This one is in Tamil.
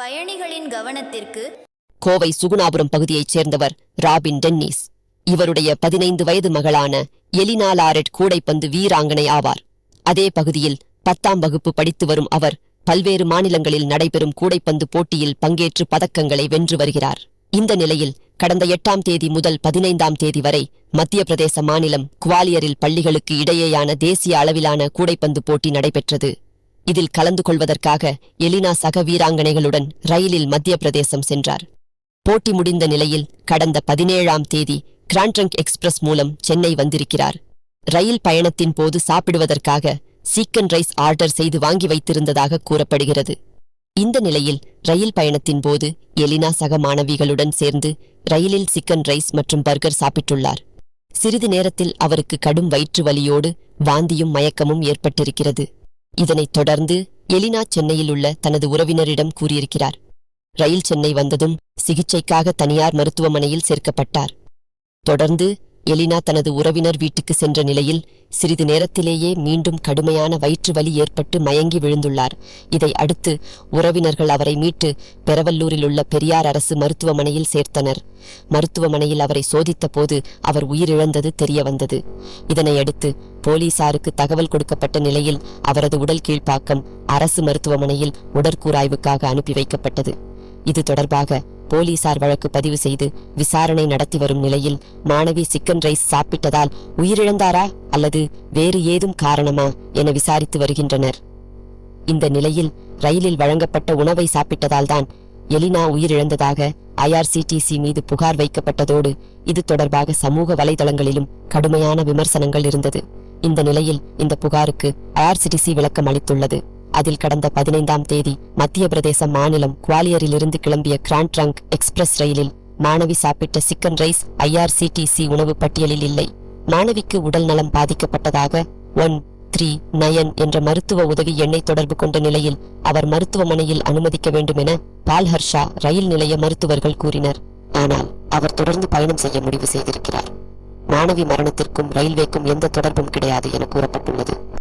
பயணிகளின் கவனத்திற்கு கோவை சுகுணாபுரம் பகுதியைச் சேர்ந்தவர் ராபின் டென்னிஸ். இவருடைய பதினைந்து வயது மகளான எலினா லாரெட் கூடைப்பந்து வீராங்கனை ஆவார். அதே பகுதியில் பத்தாம் வகுப்பு படித்து வரும் அவர் பல்வேறு மாநிலங்களில் நடைபெறும் கூடைப்பந்து போட்டியில் பங்கேற்று பதக்கங்களை வென்று வருகிறார். இந்த நிலையில் கடந்த எட்டாம் தேதி முதல் பதினைந்தாம் தேதி வரை மத்திய பிரதேச மாநிலம் குவாலியரில் பள்ளிகளுக்கு இடையேயான தேசிய அளவிலான கூடைப்பந்து போட்டி நடைபெற்றது. இதில் கலந்து கொள்வதற்காக எலினா சக வீராங்கனைகளுடன் ரயிலில் மத்திய பிரதேசம் சென்றார். போட்டி முடிந்த நிலையில் கடந்த பதினேழாம் தேதி கிராண்ட்ரங்க் எக்ஸ்பிரஸ் மூலம் சென்னை வந்திருக்கிறார். ரயில் பயணத்தின் போது சாப்பிடுவதற்காக சீக்கன் ரைஸ் ஆர்டர் செய்து வாங்கி வைத்திருந்ததாக கூறப்படுகிறது. இந்த நிலையில் ரயில் பயணத்தின் போது எலினா சக மாணவிகளுடன் சேர்ந்து ரயிலில் சிக்கன் ரைஸ் மற்றும் பர்கர் சாப்பிட்டுள்ளார். சிறிது நேரத்தில் அவருக்கு கடும் வயிற்று வலியோடு வாந்தியும் மயக்கமும் ஏற்பட்டிருக்கிறது. இதனைத் தொடர்ந்து எலினா சென்னையில் உள்ள தனது உறவினரிடம் கூறியிருக்கிறார். ரயில் சென்னை வந்ததும் சிகிச்சைக்காக தனியார் மருத்துவமனையில் சேர்க்கப்பட்டார். தொடர்ந்து எலினா தனது உறவினர் வீட்டுக்கு சென்ற நிலையில் சிறிது நேரத்திலேயே மீண்டும் கடுமையான வயிற்று வலி ஏற்பட்டு மயங்கி விழுந்துள்ளார். இதை அடுத்து உறவினர்கள் அவரை மீட்டு பெரவல்லூரில் உள்ள பெரியார் அரசு மருத்துவமனையில் சேர்த்தனர். மருத்துவமனையில் அவரை சோதித்தபோது அவர் உயிரிழந்தது தெரியவந்தது. இதனையடுத்து போலீசாருக்கு தகவல் கொடுக்கப்பட்ட நிலையில் அவரது உடல் கீழ்ப்பாக்கம் அரசு மருத்துவமனையில் உடற்கூராய்வுக்காக அனுப்பி வைக்கப்பட்டது. இது தொடர்பாக போலீசார் வழக்கு பதிவு செய்து விசாரணை நடத்தி வரும் நிலையில் மாணவி சிக்கன் ரைஸ் சாப்பிட்டதால் உயிரிழந்தாரா அல்லது வேறு ஏதும் காரணமா என விசாரித்து வருகின்றனர். இந்த நிலையில் ரயிலில் வழங்கப்பட்ட உணவை சாப்பிட்டதால்தான் எலினா உயிரிழந்ததாக ஐஆர்சிடிசி மீது புகார் வைக்கப்பட்டதோடு இது தொடர்பாக சமூக வலைதளங்களிலும் கடுமையான விமர்சனங்கள் இருந்தது. இந்த நிலையில் இந்த புகாருக்கு ஐஆர்சிடிசி விளக்கம் அளித்துள்ளது. அதில் கடந்த பதினைந்தாம் தேதி மத்திய பிரதேச மாநிலம் குவாலியரிலிருந்து கிளம்பிய கிராண்ட் ட்ரங்க் எக்ஸ்பிரஸ் ரயிலில் மாணவி சாப்பிட்ட சிக்கன் ரைஸ் ஐஆர்சிடிசி உணவு பட்டியலில் இல்லை. மாணவிக்கு உடல் நலம் பாதிக்கப்பட்டதாக ஒன் த்ரீ நயன் என்ற மருத்துவ உதவி எண்ணை தொடர்பு கொண்ட நிலையில் அவர் மருத்துவமனையில் அனுமதிக்க வேண்டும் என பால்ஹர்ஷா ரயில் நிலைய மருத்துவர்கள் கூறினர். ஆனால் அவர் தொடர்ந்து பயணம் செய்ய முடிவு செய்திருக்கிறார். மாணவி மரணத்திற்கும் ரயில்வேக்கும் எந்த தொடர்பும் கிடையாது என கூறப்பட்டுள்ளது.